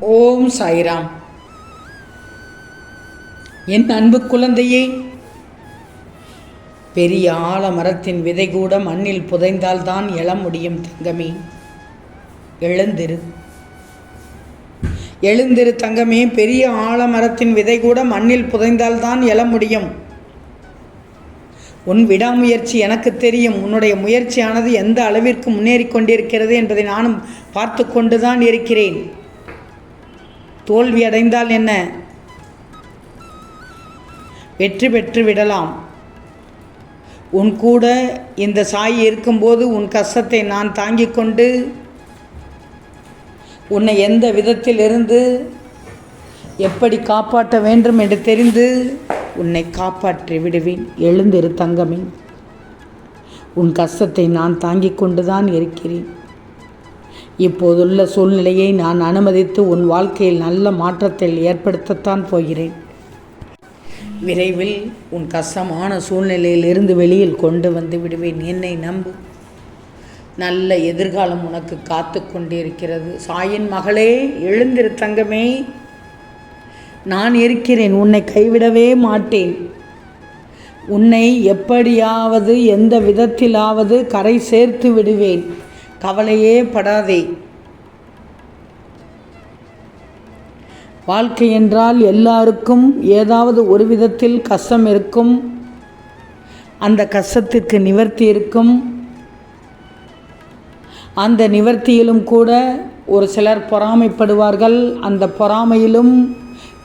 ஓம் சாய்ராம். என் அன்பு குழந்தையே பெரிய ஆலமரத்தின் விதை கூட மண்ணில் புதைந்தால்தான் எழ முடியும் தங்கமே. எழுந்திரு. எழுந்திரு தங்கமே பெரிய ஆலமரத்தின் விதை கூட மண்ணில் புதைந்தால்தான் எழ முடியும். உன் விடாமுயற்சி எனக்கு தெரியும். உன்னுடைய முயற்சியானது எந்த அளவிற்கு முன்னேறி கொண்டிருக்கிறது என்பதை நானும் பார்த்து கொண்டுதான் இருக்கிறேன். தோல்வி அடைந்தால் என்ன? வெற்றி பெற்று விடலாம். உன் கூட இந்த சாய் இருக்கும்போது உன் கஷ்டத்தை நான் தாங்கிக் கொண்டு உன்னை எந்த விதத்திலிருந்து எப்படி காப்பாற்ற வேண்டும் என்று தெரிந்து உன்னை காப்பாற்றி விடுவேன். எழுந்திரு தங்கமே. உன் கஷ்டத்தை நான் தாங்கிக் கொண்டுதான் இருக்கிறேன். இப்போதுள்ள சூழ்நிலையை நான் அனுமதித்து உன் வாழ்க்கையில் நல்ல மாற்றத்தை ஏற்படுத்தத்தான் போகிறேன். விரைவில் உன் கஷ்டமான சூழ்நிலையிலிருந்து வெளியில் கொண்டு வந்து விடுவேன். என்னை நம்பு. நல்ல எதிர்காலம் உனக்கு காத்து கொண்டிருக்கிறது. சாயின் மகளே எழுந்திரு தங்கமே. நான் இருக்கிறேன். உன்னை கைவிடவே மாட்டேன். உன்னை எப்படியாவது எந்த விதத்திலாவது கரை சேர்த்து விடுவேன். கவலையே படாதே. வாழ்க்கை என்றால் எல்லாருக்கும் ஏதாவது ஒரு விதத்தில் கஷ்டம் இருக்கும். அந்த கஷ்டத்திற்கு நிவர்த்தி இருக்கும். அந்த நிவர்த்தியிலும் கூட ஒரு சிலர் பொறாமைப்படுவார்கள். அந்த பொறாமையிலும்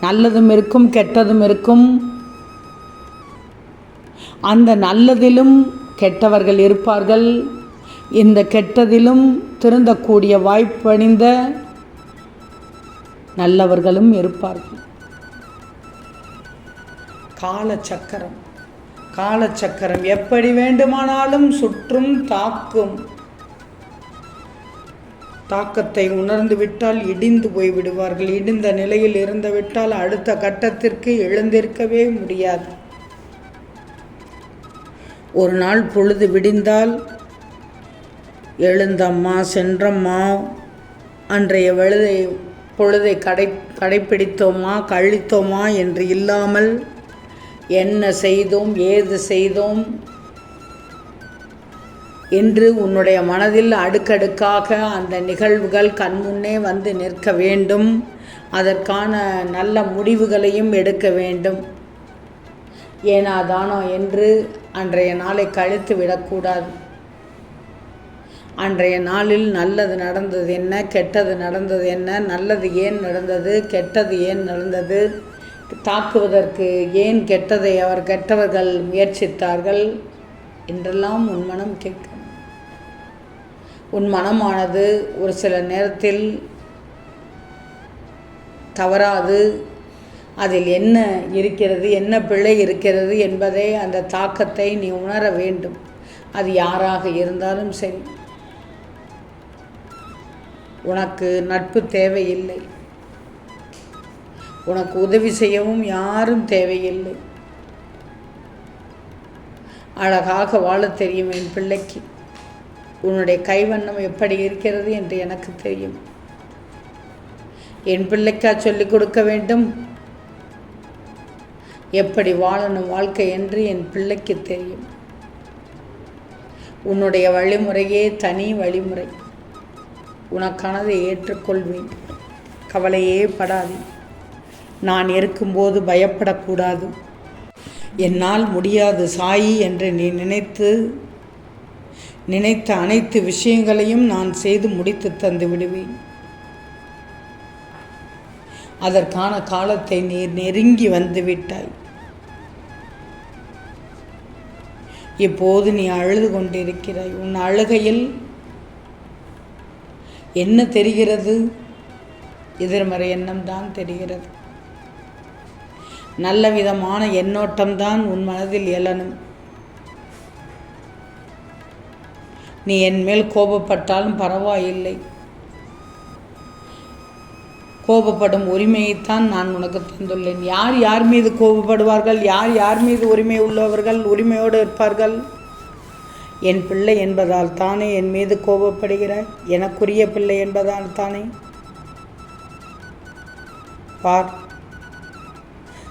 நல்லதும் இருக்கும் கெட்டதும் இருக்கும். அந்த நல்லதிலும் கெட்டவர்கள் இருப்பார்கள். இந்த கெட்டதிலும் திருந்தக்கூடிய வாய்ப்பணிந்த நல்லவர்களும் இருப்பார்கள். காலச்சக்கரம். காலச்சக்கரம் எப்படி வேண்டுமானாலும் சுற்றும் தாக்கும். தாக்கத்தை உணர்ந்து விட்டால் இடிந்து போய் விடுவார்கள். இடிந்த நிலையில் இருந்து விட்டால் அடுத்த கட்டத்திற்கு எழுந்திருக்கவே முடியாது. ஒரு நாள் பொழுது விடிந்தால் எழுந்தம்மா சென்றம்மா. அன்றைய வெளுதை பொழுதை கடை கடைப்பிடித்தோமா கழித்தோமா என்று இல்லாமல் என்ன செய்தோம் ஏது செய்தோம் என்று உன்னுடைய மனதில் அடுக்கடுக்காக அந்த நிகழ்வுகள் கண்முன்னே வந்து நிற்க வேண்டும். அதற்கான நல்ல முடிவுகளையும் எடுக்க வேண்டும். ஏனாதானோ என்று அன்றைய நாளை கழித்து விடக்கூடாது. அன்றைய நாளில் நல்லது நடந்தது என்ன? கெட்டது நடந்தது என்ன? நல்லது ஏன் நடந்தது? கெட்டது ஏன் நடந்தது? தாக்குவதற்கு ஏன் கெட்டதை அவர் கெட்டவர்கள் முயற்சித்தார்கள்? என்றெல்லாம் உன் மனம் கேட்கும். உன் மனமானது ஒரு சில நேரத்தில் தவறாது. அதில் என்ன இருக்கிறது? என்ன பிழை இருக்கிறது என்பதை அந்த தாக்கத்தை நீ உணர வேண்டும். அது யாராக இருந்தாலும் சரி. உனக்கு நட்பு தேவையில்லை. உனக்கு உதவி செய்யவும் யாரும் தேவையில்லை. அழகாக வாழத் தெரியும் என் பிள்ளைக்கு. உன்னுடைய கைவண்ணம் எப்படி இருக்கிறது என்று எனக்கு தெரியும். என் பிள்ளைக்கா சொல்லிக் கொடுக்க வேண்டும். எப்படி வாழணும் வாழ்க்கை என்று என் பிள்ளைக்கு தெரியும். உன்னுடைய வழிமுறையே தனி வழிமுறை. உனக்கானதை ஏற்றுக்கொள்வேன். கவலையே படாது. நான் இருக்கும்போது பயப்படக்கூடாது. என்னால் முடியாது சாயி என்று நீ நினைத்து நினைத்த அனைத்து விஷயங்களையும் நான் செய்து முடித்து தந்து விடுவேன். அதற்கான காலத்தை நீ நெருங்கி வந்துவிட்டாய் இப்போது நீ அழுது கொண்டிருக்கிறாய். உன் அழுகையில் என்ன தெரிகிறது? எதிர்மறை எண்ணம் தான் தெரிகிறது. நல்ல விதமான எண்ணோட்டம்தான் உன் மனதில் எழணும். நீ என் மேல் கோபப்பட்டாலும் பரவாயில்லை. கோபப்படும் உரிமையைத்தான் நான் உனக்கு தந்துள்ளேன். யார் யார் மீது கோபப்படுவார்கள்? யார் யார் மீது உரிமை உள்ளவர்கள்? உரிமையோடு இருப்பார்கள்? என் பிள்ளை என்பதால் தானே என் மீது கோபப்படுகிறாய்? எனக்குரிய பிள்ளை என்பதால் தானே? பார்.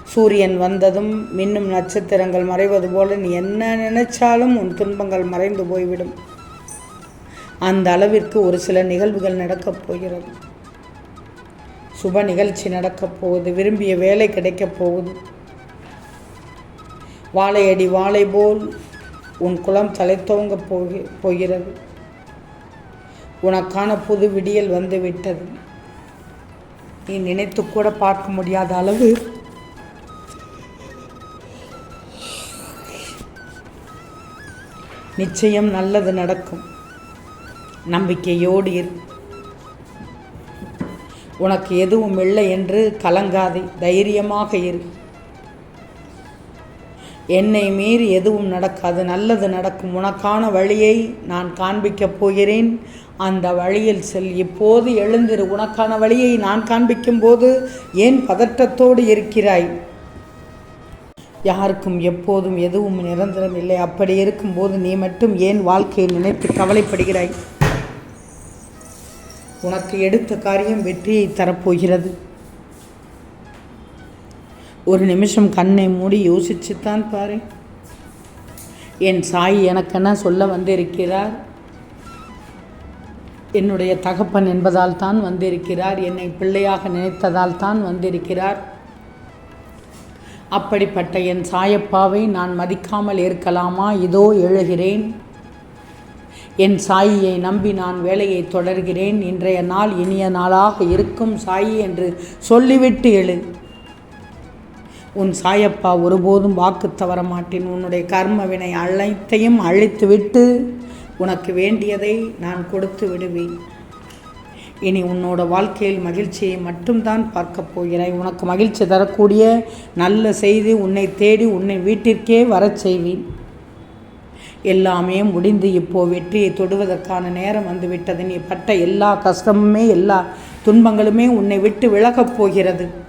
சூரியன் வந்ததும் மின்னும் நட்சத்திரங்கள் மறைவது போல நீ என்ன நினைச்சாலும் உன் துன்பங்கள் மறைந்து போய்விடும். அந்த அளவிற்கு ஒரு சில நிகழ்வுகள் நடக்கப் போகிறது. சுப நிகழ்ச்சி நடக்கப் போகுது விரும்பிய வேலை கிடைக்கப் போகுது. வாழையடி வாழை போல் உன் குளம் தலைத்தோங்க போகி போகிறது. உனக்கான புது விடியல் வந்து விட்டது. நீ நினைத்து கூட பார்க்க முடியாத அளவு. நிச்சயம் நல்லது நடக்கும். நம்பிக்கையோடு இரு. உனக்கு எதுவும் இல்லை என்று கலங்காதே. தைரியமாக இரு. என்னை மீறி எதுவும் நடக்காது. நல்லது நடக்கும். உனக்கான வழியை நான் காண்பிக்கப் போகிறேன். அந்த வழியில் செல். இப்போது எழுந்திரு. உனக்கான வழியை நான் காண்பிக்கும் போது ஏன் பதற்றத்தோடு இருக்கிறாய்? யாருக்கும் எப்போதும் எதுவும் நிரந்தரம் இல்லை. அப்படி இருக்கும்போது நீ மட்டும் ஏன் வாழ்க்கையை நினைத்து கவலைப்படுகிறாய்? உனக்கு எடுத்த காரியம் வெற்றியை தரப்போகிறது. ஒரு நிமிஷம் கண்ணை மூடி யோசிச்சுத்தான் பாரு. என் சாய் எனக்கென்ன சொல்ல வந்திருக்கிறார்? என்னுடைய தகப்பன் என்பதால் தான் வந்திருக்கிறார். என்னை பிள்ளையாக நினைத்ததால் தான் வந்திருக்கிறார். அப்படிப்பட்ட என் சாயப்பாவை நான் மதிக்காமல் இருக்கலாமா இதோ எழுகிறேன். என் சாயியை நம்பி நான் வேலையை தொடர்கிறேன். இன்றைய நாள் இனிய நாளாக இருக்கும் சாயி என்று சொல்லிவிட்டு எழு. உன் சாயப்பா ஒருபோதும் வாக்கு தவற மாட்டேன். உன்னுடைய கர்ம வினை அனைத்தையும் அழித்துவிட்டு உனக்கு வேண்டியதை நான் கொடுத்து விடுவேன். இனி உன்னோட வாழ்க்கையில் மகிழ்ச்சியை மட்டும்தான் பார்க்கப் போகிறாய். உனக்கு மகிழ்ச்சி தரக்கூடிய நல்ல செய்தி உன்னை தேடி உன்னை வீட்டிற்கே வரச் செய்வேன். எல்லாமே முடிந்து இப்போ வெற்றியை தொடுவதற்கான நேரம் வந்துவிட்டது. நீ பட்ட எல்லா கஷ்டமுமே எல்லா துன்பங்களுமே உன்னை விட்டு விலகப் போகிறது.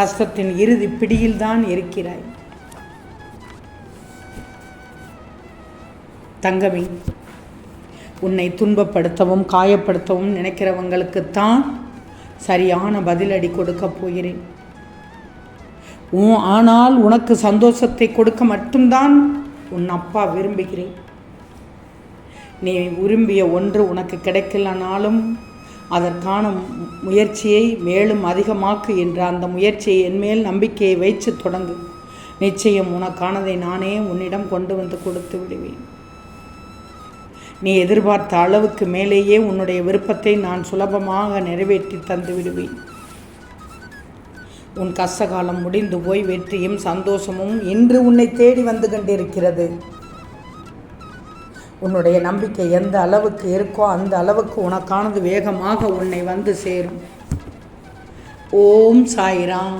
கஷ்டத்தின் இறுதி பிடியில்தான் இருக்கிறாய். தங்கமி உன்னை துன்பப்படுத்தவும் காயப்படுத்தவும் நினைக்கிறவங்களுக்குத்தான் சரியான பதிலடி கொடுக்கப் போகிறேன். உன் ஆனால் உனக்கு சந்தோஷத்தை கொடுக்க மட்டும்தான் உன் அப்பா விரும்புகிறேன். நீ விரும்பிய ஒன்று உனக்கு கிடைக்கலனாலும் அதற்கான முயற்சியை மேலும் அதிகமாக்கு என்ற அந்த முயற்சியை என்மேல் நம்பிக்கையை வைத்து தொடங்கு. நிச்சயம் உனக்கானதை நானே உன்னிடம் கொண்டு வந்து கொடுத்து விடுவேன். நீ எதிர்பார்த்த அளவுக்கு மேலேயே உன்னுடைய விருப்பத்தை நான் சுலபமாக நிறைவேற்றி தந்து விடுவேன். உன் கஷ்டகாலம் முடிந்து போய் வெற்றியும் சந்தோஷமும் இன்று உன்னை தேடி வந்து கொண்டிருக்கிறது. உன்னுடைய நம்பிக்கை எந்த அளவுக்கு இருக்கோ அந்த அளவுக்கு உனக்கானது வேகமாக உன்னை வந்து சேரும். ஓம் சாய்ராம்.